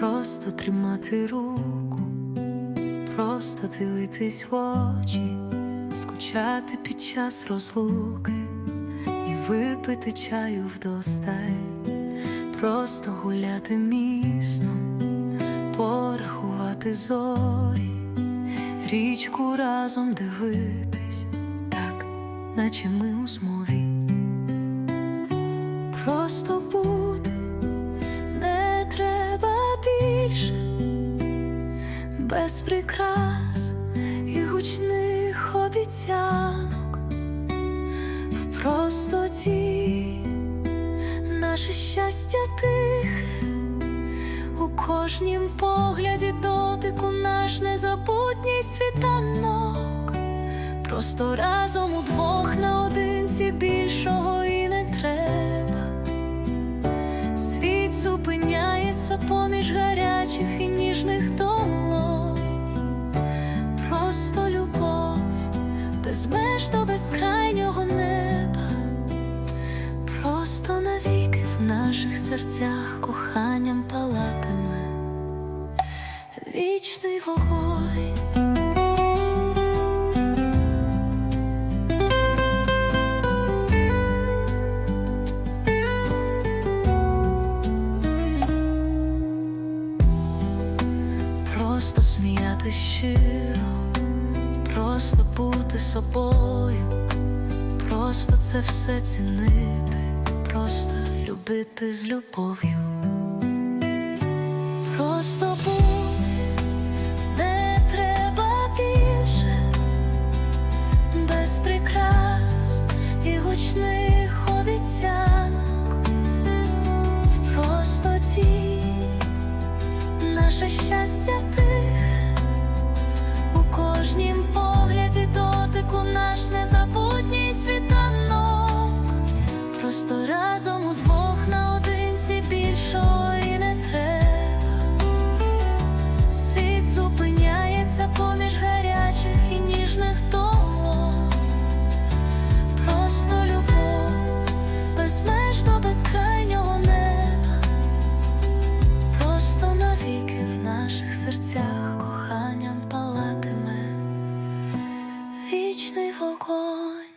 Просто тримати руку, просто дивитись в очі, скучати під час розлуки і випити чаю вдосталь, просто гуляти містом, порахувати зорі, річку разом дивитись, так, наче ми у змові. Просто без прикрас і гучних обіцянок, в простоті наше щастя тихе, у кожнім погляді дотику наш незабутній світанок, просто разом удвох наодинці більшого і не треба. Світ зупиняється поміж гарячих і ніжних долонь. Меж до безкрайнього неба. Просто навіки в наших серцях коханням палатиме вічний вогонь. Просто сміяти щиро, бути собою, просто це все цінити, просто любити з любов'ю, просто бути не треба більше, без прикрас і гучних обіцянок, просто ті наше щастя тих у кожнім полі. що разом двох наодинці більшого і не треба. Світ зупиняється поміж гарячих і ніжних долог Просто любов, безмежно безкрайнього неба, просто навіки в наших серцях коханням палатиме. Вічний вогонь.